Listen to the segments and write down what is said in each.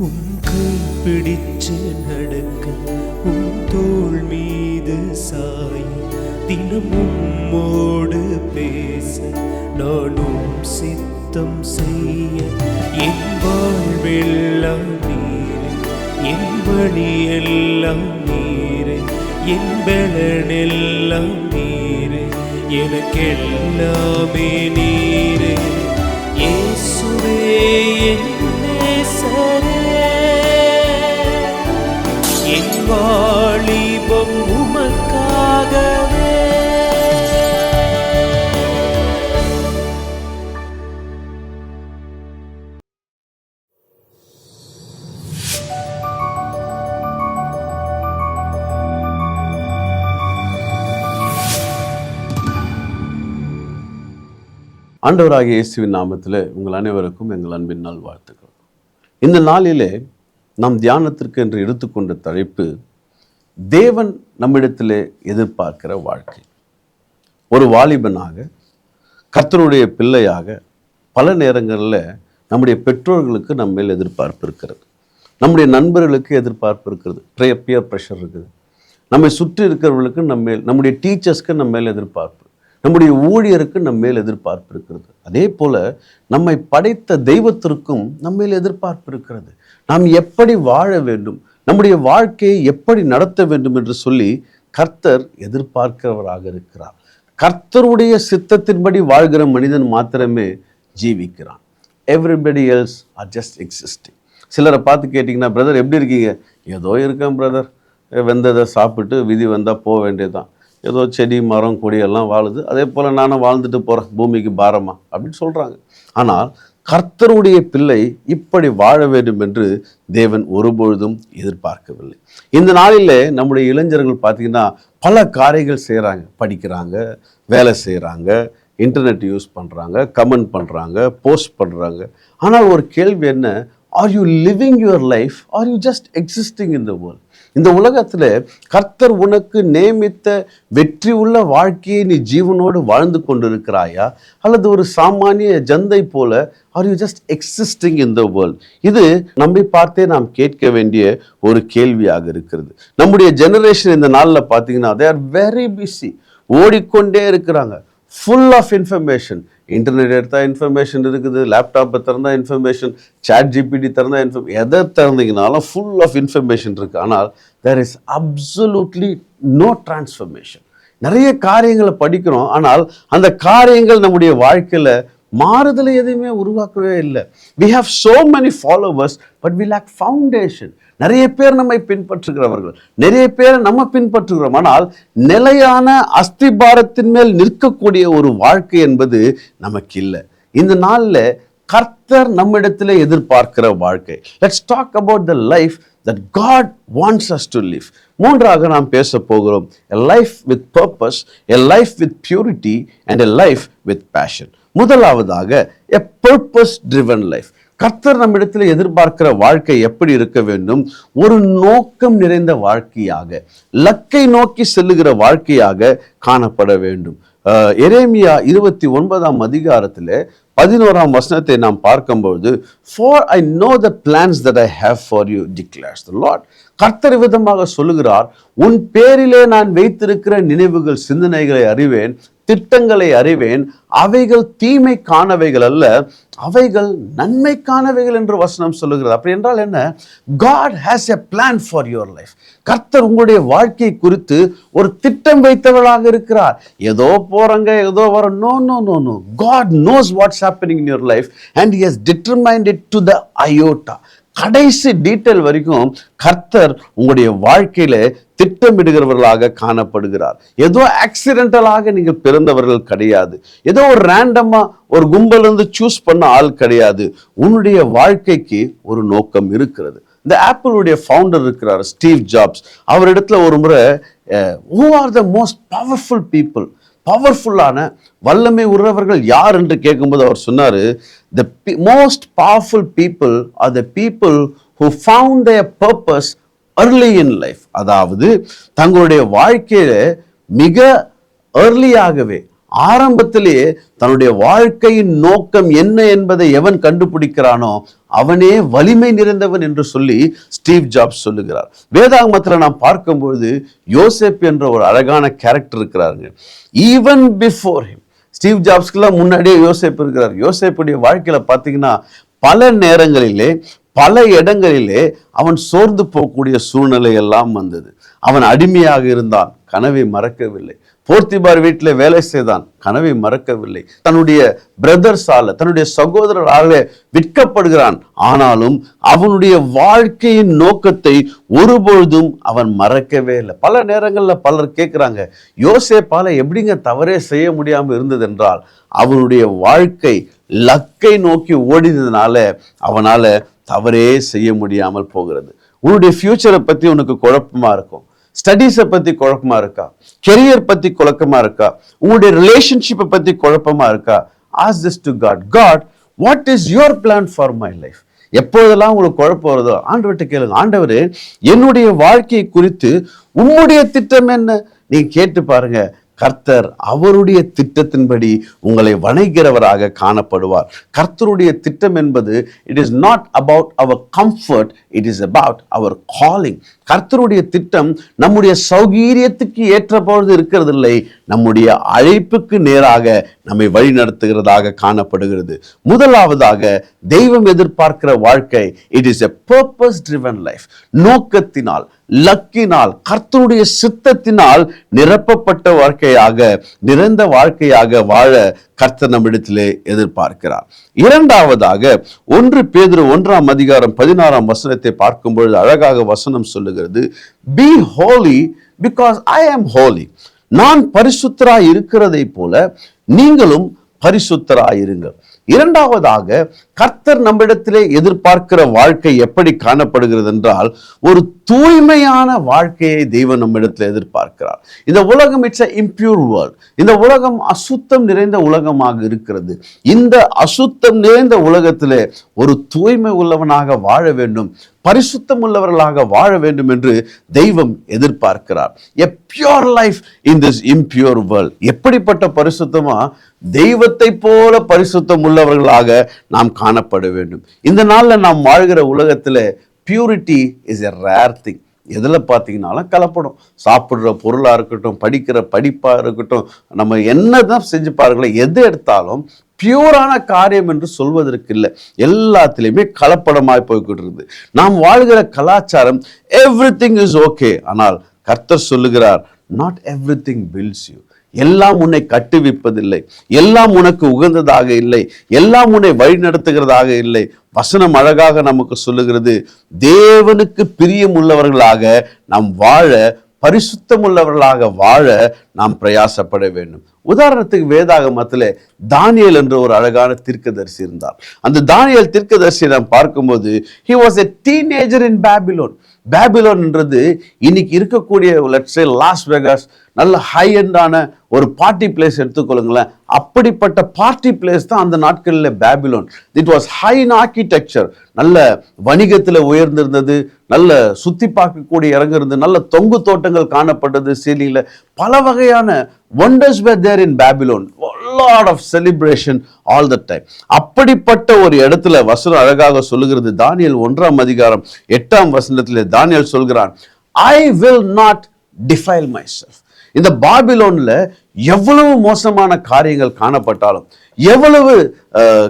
உன் கை பிடிச்சு நடக்க உன் தோல் மீது சாய். தினமும் உம்மோடு பேச நானும் சித்தம் செய்ய. என் வாழ்வெல்லாம் நீரே என் வழியெல்லாம் நீரே என் பலனெல்லாம் நீரே. எனக்கெல்லாமே நீரே. ஏசுவே என் வாலிபம் உமக்காகவே ஆண்டவராகிய இயேசுவின் நாமத்தில் உங்கள் அனைவருக்கும் எங்கள் அன்பின் நாள் வாழ்த்துக்கள் இந்த நாளிலே நாம் தியானத்திற்கு என்று எடுத்துக்கொண்ட தலைப்பு தேவன் நம்மிடத்தில் எதிர்பார்க்கிற வாழ்க்கை. ஒரு வாலிபனாக கர்த்தருடைய பிள்ளையாக பல நேரங்களில் நம்முடைய பெற்றோர்களுக்கு நம்ம மேல் எதிர்பார்ப்பு இருக்கிறது. நம்முடைய நண்பர்களுக்கு எதிர்பார்ப்பு இருக்கிறது. ப்ரே பியர் ப்ரெஷர் இருக்குது. நம்மை சுற்றி இருக்கிறவர்களுக்கு நம்ம மேல் நம்முடைய டீச்சர்ஸ்க்கு நம்ம மேல் எதிர்பார்ப்பு. நம்முடைய ஊழியருக்கு நம்ம மேல் எதிர்பார்ப்பு இருக்கிறது. அதே போல் நம்மை படைத்த தெய்வத்திற்கும் நம்ம மேல் எதிர்பார்ப்பு இருக்கிறது. நாம் எப்படி வாழ வேண்டும்? நம்முடைய வாழ்க்கையை எப்படி நடத்த வேண்டும் என்று சொல்லி கர்த்தர் எதிர்பார்க்கிறவராக இருக்கிறார். கர்த்தருடைய சித்தத்தின்படி வாழ்கிற மனிதன் மாத்திரமே ஜீவிக்கிறான். Everybody else are just existing சிலரை பார்த்து கேட்டிங்கன்னா பிரதர் எப்படி இருக்கீங்க? ஏதோ இருக்கேன் பிரதர் வெந்ததை சாப்பிட்டு விதி வந்தால் போக வேண்டியதுதான். ஏதோ செடி மரம் கொடியெல்லாம் வாழுது. அதே போல் நானும் வாழ்ந்துட்டு போகிறேன் பூமிக்கு பாரமா. அப்படின்னு சொல்கிறாங்க ஆனால் கர்த்தருடைய பிள்ளை இப்படி வாழ வேண்டும் என்று தேவன் ஒருபொழுதும் எதிர்பார்க்கவில்லை. இந்த நாளிலே நம்முடைய இளைஞர்கள் பார்த்தீங்கன்னா பல காரியங்கள் செய்கிறாங்க படிக்கிறாங்க வேலை செய்கிறாங்க இன்டர்நெட் யூஸ் பண்ணுறாங்க கமெண்ட் பண்ணுறாங்க போஸ்ட் பண்ணுறாங்க ஆனால் ஒரு கேள்வி என்ன? Are you living your life are you just existing in the world இந்த உலகத்தில் கர்த்தர் உனக்கு நியமித்த வெற்றி உள்ள வாழ்க்கையை நீ ஜீவனோடு வாழ்ந்து கொண்டிருக்கிறாயா? அல்லது ஒரு சாமானிய ஜந்தை போல are you just existing in the world இது நம்மை பார்த்தே நாம் கேட்க வேண்டிய ஒரு கேள்வியாக இருக்கிறது. நம்முடைய ஜெனரேஷன் இந்த நாளில் பார்த்தீங்கன்னா தே ஆர் வெரி பிஸி ஓடிக்கொண்டே இருக்கிறாங்க. ஃபுல் ஆஃப் இன்ஃபர்மேஷன் இன்டர்நெட் எடுத்தால் இன்ஃபர்மேஷன் இருக்குது லேப்டாப்பை திறந்தால் இன்ஃபர்மேஷன் சாட் ஜிபிடி திறந்தால் இன்ஃபர்ம் எதை திறந்தீங்கனாலும் ஃபுல் ஆஃப் இன்ஃபர்மேஷன் இருக்குது ஆனால் there is absolutely no transformation நிறைய காரியங்களை படிக்கிறோம் ஆனால் அந்த காரியங்கள் நம்முடைய வாழ்க்கையில் மாறுதலை எதையுமே உருவாக்கவே இல்லை. We have so many followers but we lack foundation நிறைய பேர் நம்மை பின்பற்றுகிறவர்கள். நிறைய பேர் நம்ம பின்பற்றுகிறோம். ஆனால் நிலையான அஸ்திபாரத்தின் மேல் நிற்கக்கூடிய ஒரு வாழ்க்கை என்பது நமக்கு இல்லை. இந்த நாளில் கர்த்தர் நம்மிடத்தில் எதிர்பார்க்கிற வாழ்க்கை. Let's talk about the life that God wants us to live மூன்றாக நாம் பேச போகிறோம். A life with purpose a life with purity and a life with passion முதலாவதாக எ பர்பஸ் ட்ரிவன் லைஃப் கர்த்தர் நம்மிடத்தில் எதிர்பார்க்கிற வாழ்க்கை எப்படி இருக்க வேண்டும்? ஒரு நோக்கம் நிறைந்த வாழ்க்கையாக லக்கை நோக்கி செல்லுகிற வாழ்க்கையாக காணப்பட வேண்டும். எரேமியா இருபத்தி ஒன்பதாம் அதிகாரத்தில் பதினோராம் வசனத்தை நாம் பார்க்கும்போது for I know the plans that I have for you declares the Lord கர்த்தர் விதமாக சொல்லுகிறார் உன் பேரிலே நான் வைத்திருக்கிற நினைவுகள் சிந்தனைகளை அறிவேன். திட்டங்களை அறிவேன் அவைகள் தீமை காணவைகள் அல்ல அவைகள் நன்மை காணவைகள் என்று வசனம் சொல்லுகிறது. அப்படி என்றால் என்ன? God has a plan for your life கர்த்தர் உங்களுடைய வாழ்க்கை குறித்து ஒரு திட்டம் வைத்தவளாக இருக்கிறார். ஏதோ போறங்க ஏதோ வர no no no no God knows what's happening in your life and he has determined it to the iota கடைசி டீட்டெயில் வரைக்கும் கர்த்தர் உங்களுடைய வாழ்க்கையில திட்டமிடுகிறவர்களாக காணப்படுகிறார். ஏதோ ஆக்சிடென்டலாக நீங்கள் பிறந்தவர்கள் கிடையாது. ஏதோ ஒரு ரேண்டமா ஒரு கும்பல் இருந்து சூஸ் பண்ண ஆள் கிடையாது. உன்னுடைய வாழ்க்கைக்கு ஒரு நோக்கம் இருக்கிறது. இந்த ஆப்பிளுடைய ஃபவுண்டர் இருக்கிறார் ஸ்டீவ் ஜாப்ஸ் அவரிடத்துல ஒரு முறை who are the most powerful people பவர்ஃபுல்லான வல்லமை உறவர்கள் யார் என்று கேட்கும்போது அவர் சொன்னார் the most powerful people are the people who found the purpose early in life அதாவது தங்களுடைய வாழ்க்கையில மிக ஏர்லியாகவே ஆரம்பத்திலேயே தன்னுடைய வாழ்க்கையின் நோக்கம் என்ன என்பதை எவன் கண்டுபிடிக்கிறானோ அவனே வலிமை நிறைந்தவன் என்று சொல்லி ஸ்டீவ் ஜாப்ஸ் சொல்லுகிறார். வேதாகமத்தில் நாம் பார்க்கும்பொழுது யோசேப் என்ற ஒரு அழகான கேரக்டர் இருக்கிறாருங்க. ஈவன் பிஃபோர் ஹிம் ஸ்டீவ் ஜாப்ஸ்க்கெல்லாம் முன்னாடியே யோசேப் இருக்கிறார். யோசேப்புடைய வாழ்க்கையில பார்த்தீங்கன்னா பல நேரங்களிலே பல இடங்களிலே அவன் சோர்ந்து போகக்கூடிய சூழ்நிலை எல்லாம் வந்தது. அவன் அடிமையாக இருந்தான். கனவை மறக்கவில்லை. போர்த்திபார் வீட்டில் வேலை செய்தான். கனவை மறக்கவில்லை. தன்னுடைய பிரதர்ஸால தன்னுடைய சகோதரரால விற்கப்படுகிறான். ஆனாலும் அவனுடைய வாழ்க்கையின் நோக்கத்தை ஒருபொழுதும் அவன் மறக்கவே இல்லை. பல நேரங்களில் பலர் கேட்குறாங்க யோசேப்பால எப்படிங்க தவறே செய்ய முடியாமல் இருந்ததென்றால் அவனுடைய வாழ்க்கை லக்கை நோக்கி ஓடினதுனால அவனால் தவறே செய்ய முடியாமல் போகிறது. உன்னுடைய ஃபியூச்சரை பற்றி உனக்கு குழப்பமா இருக்கும். ஸ்டடீஸை பற்றி குழப்பமா இருக்கா? கெரியர் பற்றி குழப்பமாக இருக்கா? உங்களுடைய ரிலேஷன்ஷிப்பை பற்றி குழப்பமாக இருக்கா? Ask this to God God what is your plan for my life எப்போதெல்லாம் உங்களுக்கு குழப்பம் வருதோ ஆண்டவர்கிட்ட கேளுங்க. ஆண்டவர் என்னுடைய வாழ்க்கையை குறித்து உம்முடைய திட்டம் என்ன? நீங்கள் கேட்டு பாருங்கள் கர்த்தர் அவருடைய திட்டத்தின்படி உங்களை வணைகிறவராக காணப்படுவார். கர்த்தருடைய திட்டம் என்பது it is not about our comfort it is about our calling கர்த்தருடைய திட்டம் நம்முடைய சௌகீரியத்துக்கு ஏற்ற பொழுது இருக்கிறதில்லை நம்முடைய அழைப்புக்கு நேராக நம்மை வழிநடத்துகிறதாக காணப்படுகிறது. முதலாவதாக தெய்வம் எதிர்பார்க்கிற வாழ்க்கை it is a purpose driven life நோக்கத்தினால் லக்கினால் கர்த்தருடைய சித்தத்தினால் நிரப்பப்பட்ட வாழ்க்கையாக நிறைந்த வாழ்க்கையாக வாழ கர்த்தர் நம்மிடத்திலே எதிர்பார்க்கிறார். இரண்டாவதாக ஒன்று பேதிரு ஒன்றாம் அதிகாரம் பதினாறாம் வசனத்தை பார்க்கும் பொழுது அழகாக வசனம் சொல்லுகிறது பி ஹோலி பிகாஸ் ஐ ஆம் ஹோலி நான் பரிசுத்தராய் இருக்கிறதை போல நீங்களும் பரிசுத்தராயிருங்கள். இரண்டாவதாக கர்த்தர் நம்மிடத்திலே எதிர்பார்க்கிற வாழ்க்கை எப்படி காணப்படுகிறது என்றால் ஒரு தூய்மையான வாழ்க்கையை தெய்வம் நம்மிடத்தில் எதிர்பார்க்கிறார். இந்த உலகம் இட்ஸ் அ இம்பியூர் வேர்ல்ட் இந்த உலகம் அசுத்தம் நிறைந்த உலகமாக இருக்கிறது. இந்த அசுத்தம் நிறைந்த உலகத்திலே ஒரு தூய்மை உள்ளவனாக வாழ வேண்டும் பரிசுத்தம் உள்ளவர்களாக வாழ வேண்டும் என்று தெய்வம் எதிர்பார்க்கிறார். A pure life in this impure world எப்படிப்பட்ட பரிசுத்தமா? தெய்வத்தை போல பரிசுத்தம் உள்ளவர்களாக நாம் காணப்பட வேண்டும். இந்த நாளில் நாம் வாழ்கிற உலகத்தில் purity is a rare thing எதில் பார்த்தீங்கன்னாலும் கலப்படம். சாப்பிட்ற பொருளாக இருக்கட்டும் படிக்கிற படிப்பாக இருக்கட்டும் நம்ம என்ன தான் செஞ்சு பாருங்களேன் எது எடுத்தாலும் பியூரான காரியம் என்று சொல்வதற்கு இல்லை. எல்லாத்துலேயுமே கலப்படமாய் போய்கிட்டு இருக்குது. நாம் வாழ்கிற கலாச்சாரம் எவ்ரி திங் இஸ் ஓகே ஆனால் கர்த்தர் சொல்லுகிறார் not everything builds you எல்லாம் உன்னை கட்டுவிப்பதில்லை. எல்லாம் உனக்கு உகந்ததாக இல்லை. எல்லாம் உன்னை வழிநடத்துகிறதாக இல்லை. வசனம் அழகாக நமக்கு சொல்லுகிறது. தேவனுக்கு பிரியம் உள்ளவர்களாக நாம் வாழ பரிசுத்தம் உள்ளவர்களாக வாழ நாம் பிரயாசப்பட வேண்டும். உதாரணத்துக்கு வேதாகமத்தில் தானியல் என்ற ஒரு அழகான தீர்க்கதரிசி இருந்தார். அந்த தானியல் தீர்க்கதரிசியை நாம் பார்க்கும்போது he was a teenager in Babylon பேபிலோன்ன்றது இன்னைக்கு இருக்கக்கூடிய லட்சே லாஸ் வெகாஸ் நல்ல ஹை எண்டான ஒரு பார்ட்டி பிளேஸ் எடுத்துக்கொள்ளுங்களேன் அப்படிப்பட்ட பார்ட்டி பிளேஸ் தான் அந்த நாட்களில் Babylon. It was high in architecture நல்ல வணிகத்தில் உயர்ந்திருந்தது நல்ல சுற்றி பார்க்கக்கூடிய இறங்க இருந்தது நல்ல தொங்கு தோட்டங்கள் காணப்பட்டது சீலியில் பல வகையான wonders were there in Babylon lot of celebration all the time அப்படிப்பட்ட ஒரு இடத்துல வசனம் அழகாக சொல்லுகிறது. தானியல் ஒன்றாம் அதிகாரம் எட்டாம் வசனத்தில் தானியல் சொல்கிறான் I will not defile myself இந்த பாபிலோன்ல எவ்வளவு மோசமான காரியங்கள் காணப்பட்டாலும் எவ்வளவு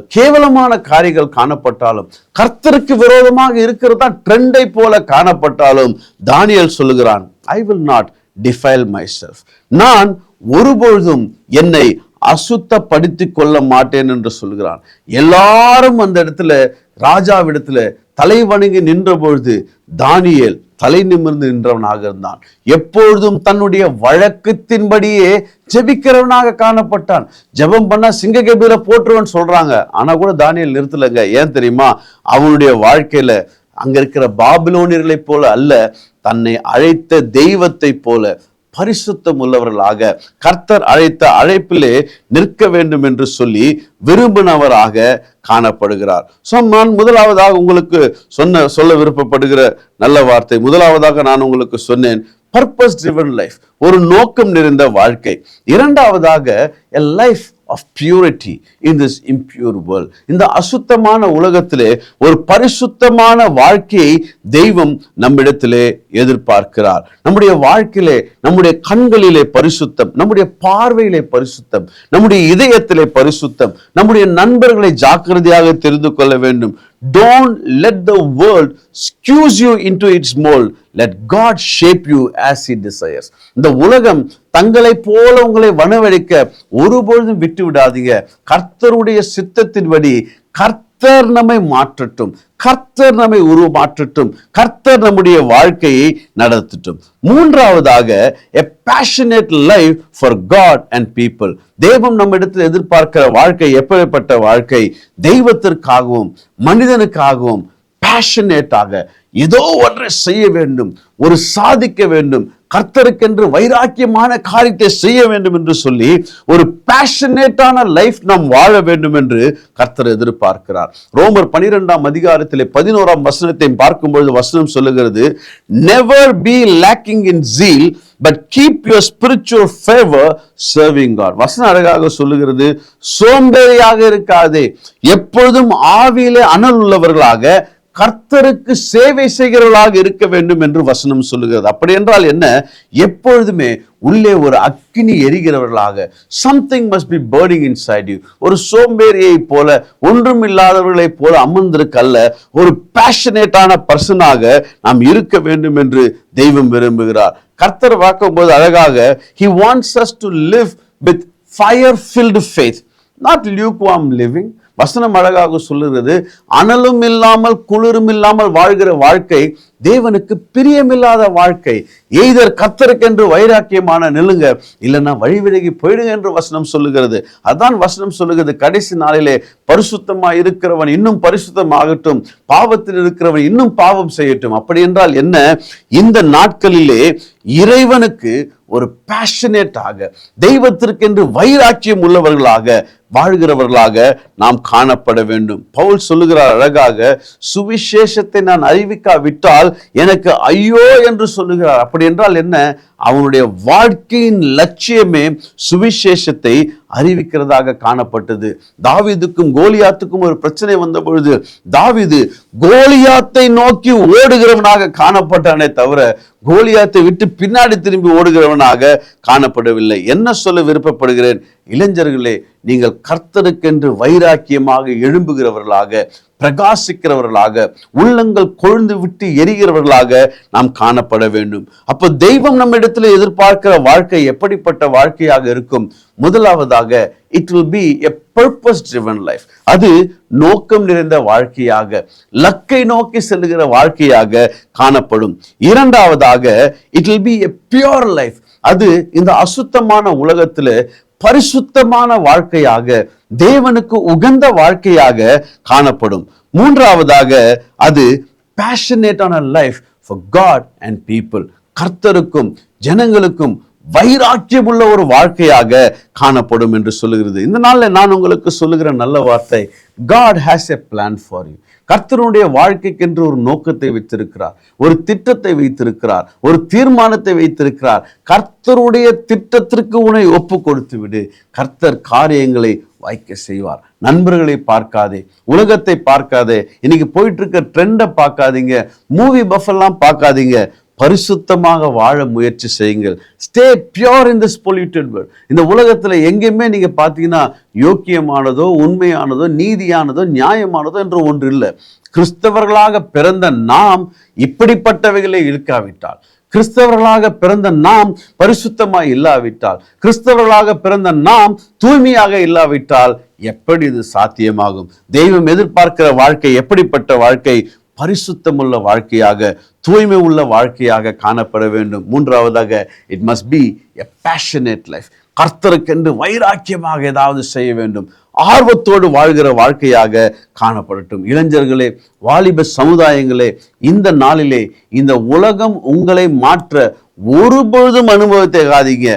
கேவலமான காரியங்கள் காணப்பட்டாலும் கர்த்தருக்கு விரோதமாக இருக்கிறதா ட்ரெண்டை போல காணப்பட்டாலும் தானியல் சொல்லுகிறான் I will not defile myself நான் ஒருபொழுதும் என்னை அசுத்தப்படுத்தி கொள்ள மாட்டேன் என்று சொல்கிறான். எல்லாரும் அந்த இடத்துல ராஜாவிடத்துல தலை வணங்கி நின்ற பொழுது தானியல் தலை நிமிர்ந்து நின்றவனாக இருந்தான். எப்பொழுதும் தன்னுடைய வழக்கத்தின்படியே ஜெபிக்கிறவனாக காணப்பட்டான். ஜெபம் பண்ணா சிங்க கபீர சொல்றாங்க. ஆனா கூட தானியல் நிறுத்தலைங்க. ஏன் தெரியுமா? அவனுடைய வாழ்க்கையில அங்க இருக்கிற பாபிலோனியர்களைப் போல அல்ல தன்னை அழைத்த தெய்வத்தை போல பரிசுத்தம் உள்ளவர்களாக கர்த்தர் அழைத்த அழைப்பிலே நிற்க வேண்டும் என்று சொல்லி விரும்பினவராக காணப்படுகிறார். ஸோ நான் முதலாவதாக உங்களுக்கு சொன்ன சொல்ல விருப்பப்படுகிற நல்ல வார்த்தை முதலாவதாக நான் உங்களுக்கு சொன்னேன் பர்பஸ் ட்ரிவன் லைஃப் ஒரு நோக்கம் நிறைந்த வாழ்க்கை. இரண்டாவதாக a life of purity in this impure world இந்த அசுத்தமான உலகத்திலே ஒரு பரிசுத்தமான வாழ்க்கையை தெய்வம் நம்மிடத்திலே எதிர்பார்க்கிறார். நம்முடைய வாழ்க்கையிலே நம்முடைய கண்களிலே பரிசுத்தம் நம்முடைய பார்வையிலே பரிசுத்தம் நம்முடைய இதயத்திலே பரிசுத்தம் நம்முடைய நண்பர்களை ஜாக்கிரதையாக தெரிந்து கொள்ள வேண்டும். Don't let the world squeeze you into its mould let God shape you as it desires இந்த உலகம் தங்களை போல உங்களை வனவழிக்க ஒருபொழுதும் விட்டு விடாதீங்க. கர்த்தருடைய சித்தத்தின்படி கர்த்தர் நம்மை மாற்றட்டும். கர்த்தர் நம்மை உருமாற்றட்டும். கர்த்தர் நம்முடைய வாழ்க்கையை நடத்தட்டும். மூன்றாவதாக a passionate life for God and people தெய்வம் நம்ம இடத்தில் எதிர்பார்க்கிற வாழ்க்கை எப்படிப்பட்ட வாழ்க்கை? தெய்வத்திற்காகவும் மனிதனுக்காகவும் பேஷனேட்டாக ஏதோ ஒன்றை செய்ய வேண்டும் ஒரு சாதிக்க வேண்டும் கர்த்தருக்கென்று வைராக்கியமான காரியத்தை செய்ய வேண்டும் என்று சொல்லி ஒரு பேஷனேட்டான லைஃப் நாம் வாழ வேண்டும் என்று கர்த்தர் எதிர்பார்க்கிறார். ரோமர் பனிரெண்டாம் அதிகாரத்திலே பதினோராம் வசனத்தை பார்க்கும்பொழுது வசனம் சொல்லுகிறது never be lacking in zeal but keep your spiritual fervour serving God வசனம் அழகாக சொல்லுகிறது சோம்பேறியாக இருக்காதே எப்பொழுதும் ஆவியிலே அனல் உள்ளவர்களாக கர்த்தருக்கு சேவை செய்கிறவர்களாக இருக்க வேண்டும் என்று வசனம் சொல்லுகிறது. அப்படி என்றால் என்ன? எப்பொழுதுமே உள்ளே ஒரு அக்கினி எரிகிறவர்களாக something must be burning inside you ஒரு சோம்பேறியை போல ஒன்றும் இல்லாதவர்களைப் போல அமர்ந்திருக்கல்ல ஒரு பேஷனேட்டான பர்சனாக நாம் இருக்க வேண்டும் என்று தெய்வம் விரும்புகிறார். கர்த்தர் பார்க்கும்போது அழகாக he wants us to live with fire filled faith not lukewarm living வசனம் அழகாக சொல்லுகிறது அனலும் இல்லாமல் குளிரும் இல்லாமல் வாழ்கிற வாழ்க்கை தேவனுக்கு பிரியமில்லாத வாழ்க்கை. எய்தர் கத்தருக்கென்று வைராக்கியமான நில்லுங்க. இல்லைன்னா வழி விலகி போயிடுங்க என்று வசனம் சொல்லுகிறது. அதான் வசனம் சொல்லுகிறது. கடைசி நாளிலே பரிசுத்தமா இருக்கிறவன் இன்னும் பரிசுத்தமாகட்டும். பாவத்தில் இருக்கிறவன் இன்னும் பாவம் செய்யட்டும். அப்படி என்றால் என்ன? இந்த நாட்களிலே இறைவனுக்கு ஒரு பேஷனேட்டாக தெய்வத்திற்கென்று வைராக்கியம் உள்ளவர்களாக வாழ்கிறவர்களாக நாம் காணப்பட வேண்டும். பவுல் சொல்லுகிறார் அழகாக சுவிசேஷத்தை நான் அறிவிக்காவிட்டால் எனக்கு ஐயோ என்று சொல்லுகிறார். அப்படி என்றால் என்ன? அவனுடைய வாழ்க்கையின் லட்சியமே சுவிசேஷத்தை அறிவிக்கிறதாக காணப்பட்டது. தாவிதுக்கும் கோலியாத்துக்கும் ஒரு பிரச்சனை வந்த பொழுது தாவிது கோலியாத்தை நோக்கி ஓடுகிறவனாக காணப்பட்டானே தவிர கோலியாத்தை விட்டு பின்னாடி திரும்பி ஓடுகிறவனாக காணப்படவில்லை. என்ன சொல்ல விருப்பப்படுகிறேன்? இளைஞர்களே நீங்கள் கர்த்தருக்கென்று வைராக்கியமாக எழும்புகிறவர்களாக பிரகாசிக்கிறவர்களாக உள்ளங்கள் கொழுந்து விட்டு எரிகிறவர்களாக நாம் காணப்பட வேண்டும். அப்போ தெய்வம் நம்ம இடத்துல எதிர்பார்க்கிற வாழ்க்கை எப்படிப்பட்ட வாழ்க்கையாக இருக்கும்? முதலாவதாக it will be a purpose driven life அது நோக்கம் நிறைந்த வாழ்க்கையாக லக்கை நோக்கி செல்லுகிற வாழ்க்கையாக காணப்படும். இரண்டாவதாக it will be a pure life அது இந்த அசுத்தமான உலகத்துல பரிசுத்தமான வாழ்க்கையாக தேவனுக்கு உகந்த வாழ்க்கையாக காணப்படும். மூன்றாவதாக அது பேஷனேட்டான life for God and people கர்த்தருக்கும் ஜனங்களுக்கும் வைராக்கியம் உள்ள ஒரு வாழ்க்கையாக காணப்படும் என்று சொல்லுகிறது. இந்த நாளில் நான் உங்களுக்கு சொல்லுகிற நல்ல வார்த்தை God has a plan for you கர்த்தருடைய வாழ்க்கைக்கென்று ஒரு நோக்கத்தை வைத்திருக்கிறார் ஒரு திட்டத்தை வைத்திருக்கிறார் ஒரு தீர்மானத்தை வைத்திருக்கிறார். கர்த்தருடைய திட்டத்திற்கு உன்னை ஒப்பு கொடுத்து விடு. கர்த்தர் காரியங்களை வாய்க்க செய்வார். நண்பர்களை பார்க்காதே உலகத்தை பார்க்காதே இன்னைக்கு போயிட்டு இருக்க ட்ரெண்டை பார்க்காதீங்க மூவி பஃப் எல்லாம் பார்க்காதீங்க பரிசுத்தமாக வாழ முயற்சி செய்யுங்கள். Stay pure in this polluted world இந்த உலகத்தில் எங்கேயுமே நீங்கள் பார்த்தீங்கன்னா யோக்கியமானதோ உண்மையானதோ நீதியானதோ நியாயமானதோ என்று ஒன்று இல்லை. கிறிஸ்தவர்களாக பிறந்த நாம் இப்படிப்பட்டவைகளை இருக்காவிட்டால் கிறிஸ்தவர்களாக பிறந்த நாம் பரிசுத்தமாக இல்லாவிட்டால். கிறிஸ்தவர்களாக பிறந்த நாம் தூய்மையாக இல்லாவிட்டால் எப்படி இது சாத்தியமாகும்? தெய்வம் எதிர்பார்க்கிற வாழ்க்கை எப்படிப்பட்ட வாழ்க்கை? பரிசுத்தமுள்ள வாழ்க்கையாக தூய்மை உள்ள வாழ்க்கையாக காணப்பட வேண்டும். மூன்றாவதாக it must be a passionate life கர்த்தருக்கென்று வைராக்கியமாக ஏதாவது செய்ய வேண்டும். ஆர்வத்தோடு வாழ்கிற வாழ்க்கையாக காணப்படட்டும். இளைஞர்களே வாலிப சமுதாயங்களே இந்த நாளிலே இந்த உலகம் உங்களை மாற்ற ஒருபொழுதும் அனுபவத்தை காதீங்க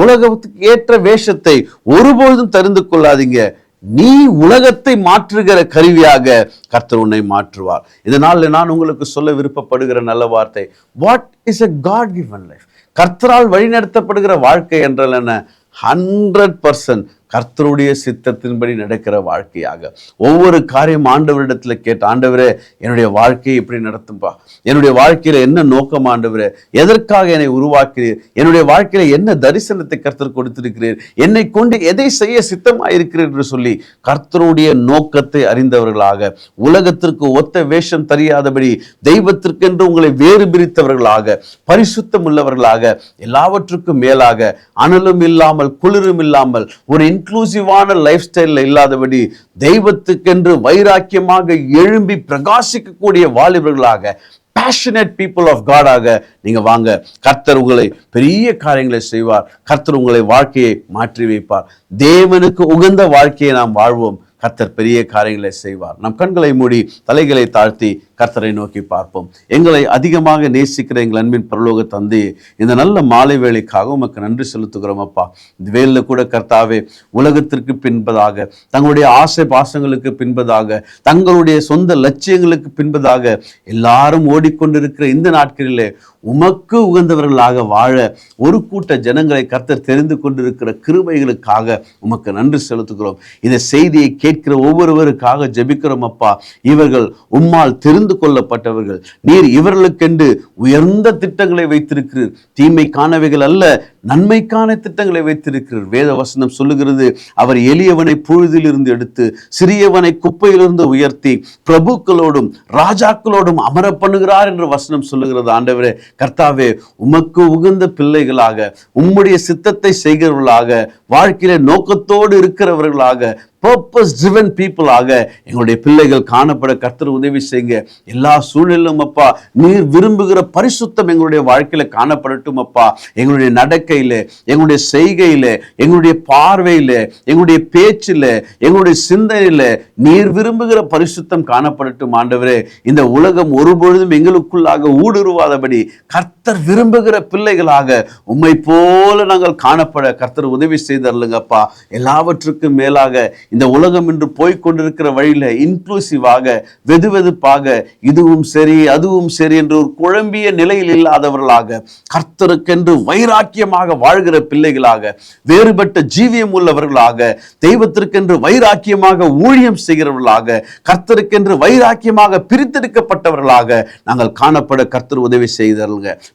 உலகத்துக்கு ஏற்ற வேஷத்தை ஒருபொழுதும் தெரிந்து கொள்ளாதீங்க. நீ உலகத்தை மாற்றுகிற கருவியாக கர்த்தர் உன்னை மாற்றுவார். இதனால் நான் உங்களுக்கு சொல்ல விருப்பப்படுகிற நல்ல வார்த்தை what is a God given life கர்த்தரால் வழிநடத்தப்படுகிற வாழ்க்கை என்றால் என்ன? ஹண்ட்ரட் பர்சன்ட் கர்த்தருடைய சித்தத்தின்படி நடக்கிற வாழ்க்கையாக. ஒவ்வொரு காரியம் ஆண்டவரிடத்தில் கேட்ட ஆண்டவரே என்னுடைய வாழ்க்கையை இப்படி நடத்தும்பா. என்னுடைய வாழ்க்கையில என்ன நோக்கம் ஆண்டவரே? எதற்காக என்னை உருவாக்கிறீர்? என்னுடைய வாழ்க்கையில் என்ன தரிசனத்தை கர்த்தர் கொடுத்திருக்கிறீர்? என்னை கொண்டு எதை செய்ய சித்தமாயிருக்கிறீர்? என்று சொல்லி கர்த்தருடைய நோக்கத்தை அறிந்தவர்களாக உலகத்திற்கு ஒத்த வேஷம் தெரியாதபடி தெய்வத்திற்கென்று உங்களை வேறு பிரித்தவர்களாக பரிசுத்தம் உள்ளவர்களாக எல்லாவற்றுக்கும் மேலாக அனலும் இல்லாமல் குளிரும் இல்லாமல் ஒரு இன்க்ளூசிவான லைஃப் ஸ்டைலில் இல்லாதபடி தெய்வத்துக்கென்று வைராக்கியமாக எழும்பி பிரகாசிக்கக்கூடிய வாலிபர்களாக பேஷனேட் பீப்புள் ஆஃப் காடாக நீங்க வாங்க. கர்த்தர் உங்களை பெரிய காரியங்களை செய்வார். கர்த்தர் உங்களை வாழ்க்கையை மாற்றி வைப்பார். தேவனுக்கு உகந்த வாழ்க்கையை நாம் வாழ்வோம். கர்த்தர் பெரிய காரியங்களை செய்வார். நம் கண்களை மூடி தலைகளை தாழ்த்தி கர்த்தரை நோக்கி பார்ப்போம். எங்களை அதிகமாக நேசிக்கிற எங்கள் அன்பின் பரலோக தந்தி இந்த நல்ல மாலை வேலைக்காக உமக்கு நன்றி செலுத்துகிறோம் அப்பா. இந்த வேலில் கூட கர்த்தாவே உலகத்திற்கு பின்பதாக தங்களுடைய ஆசை பாசங்களுக்கு பின்பதாக தங்களுடைய சொந்த லட்சியங்களுக்கு பின்பதாக எல்லாரும் ஓடிக்கொண்டிருக்கிற இந்த நாட்களிலே உமக்கு உகந்தவர்களாக வாழ ஒரு கூட்ட ஜனங்களை கர்த்தர் தெரிந்து கொண்டிருக்கிற கிருபைகளுக்காக உமக்கு நன்றி செலுத்துகிறோம். இந்த செய்தியை கேட்கிற ஒவ்வொருவருக்காக ஜெபிக்கிறோம் அப்பா. இவர்கள் உம்மால் தெரிந்து கொள்ளப்பட்டவர்கள். நீர் இவர்களுக்கென்று உயர்ந்த திட்டங்களை வைத்திருக்கிறீர். தீமைக்கானவைகள் அல்ல நன்மைக்கான திட்டங்களை வைத்திருக்கிறார். வேத வசனம் சொல்லுகிறது அவர் எளியவனை புழுதிலிருந்து எடுத்து சிறியவனை குப்பையிலிருந்து உயர்த்தி பிரபுக்களோடும் ராஜாக்களோடும் அமர பண்ணுகிறார் என்று வசனம் சொல்லுகிறது. ஆண்டவரே கர்த்தாவே உமக்கு உகந்த பிள்ளைகளாக உம்முடைய சித்தத்தை செய்கிறவர்களாக வாழ்க்கையில நோக்கத்தோடு இருக்கிறவர்களாக பர்பஸ் ட்ரிவன் பீப்புளாக எங்களுடைய பிள்ளைகள் காணப்பட கர்த்தர் உதவி செய்யுங்க. எல்லா சூழ்நிலும் அப்பா நீர் விரும்புகிற பரிசுத்தம் எங்களுடைய வாழ்க்கையில காணப்படட்டும் அப்பா. எங்களுடைய நடக்கையில எங்களுடைய செய்கையில எங்களுடைய பார்வையில எங்களுடைய பேச்சில் எங்களுடைய சிந்தனையில நீர் விரும்புகிற பரிசுத்தம் காணப்படட்டும் ஆண்டவரே. இந்த உலகம் ஒருபொழுதும் எங்களுக்குள்ளாக ஊடுருவாதபடி கர்த்தர் விரும்புகிற பிள்ளைகளாக உம்மை போல நாங்கள் காணப்பட கர்த்தர் உதவி செய்தருளுங்கப்பா. எல்லாவற்றுக்கும் மேலாக இந்த உலகம் இன்று போய்கொண்டிருக்கிற வழியில் வழியில இன்க்ளூசிவாக வெதுவெதுப்பாக இதுவும் சரி அதுவும் சரி என்று ஒரு குழம்பிய நிலையில் இல்லாதவர்களாக கர்த்தருக்கென்று வைராக்கியமாக வாழ்கிற பிள்ளைகளாக வேறுபட்ட ஜீவியம் உள்ளவர்களாக தெய்வத்திற்கென்று வைராக்கியமாக ஊழியம் செய்கிறவர்களாக கர்த்தருக்கென்று வைராக்கியமாக பிரித்தெடுக்கப்பட்டவர்களாக நாங்கள் காணப்பட கர்த்தர் உதவி செய்தார்கள்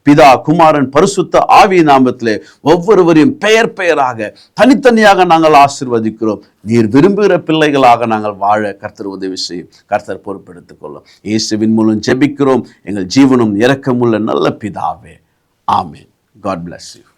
பிதா குமாரன் பரிசுத்த ஆவி நாமத்திலே ஒவ்வொருவரையும் பெயர் பெயராக தனித்தனியாக நாங்கள் ஆசிர்வதிக்கிறோம். நீர் விரும்புகிற பிள்ளைகளாக நாங்கள் வாழ கர்த்தர் உதவி செய்யும். கர்த்தர் பொறுப்பெடுத்துக் கொள்ளும். இயேசுவின் மூலம் ஜெபிக்கிறோம். எங்கள் ஜீவனும் இரக்கமுள்ள நல்ல பிதாவே. ஆமென். God bless you